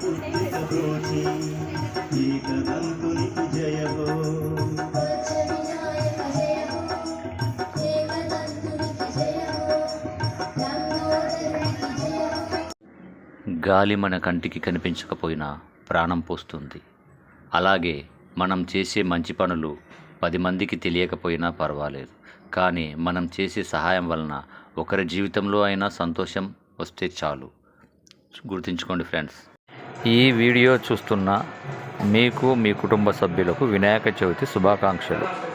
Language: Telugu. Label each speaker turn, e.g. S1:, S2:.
S1: పుట్టిక దోచి
S2: గాలి మన కంటికి కనిపించకపోయినా ప్రాణం పోస్తుంది. అలాగే మనం చేసే మంచి పనులు పది మందికి తెలియకపోయినా పర్వాలేదు. కానీ మనం చేసే సహాయం వలన ఒకరి జీవితంలో అయినా సంతోషం వస్తే చాలు. గుర్తుంచుకోండి ఫ్రెండ్స్. ఈ వీడియో చూస్తున్న మీకు మీ కుటుంబ సభ్యులకు వినాయక చవితి శుభాకాంక్షలు.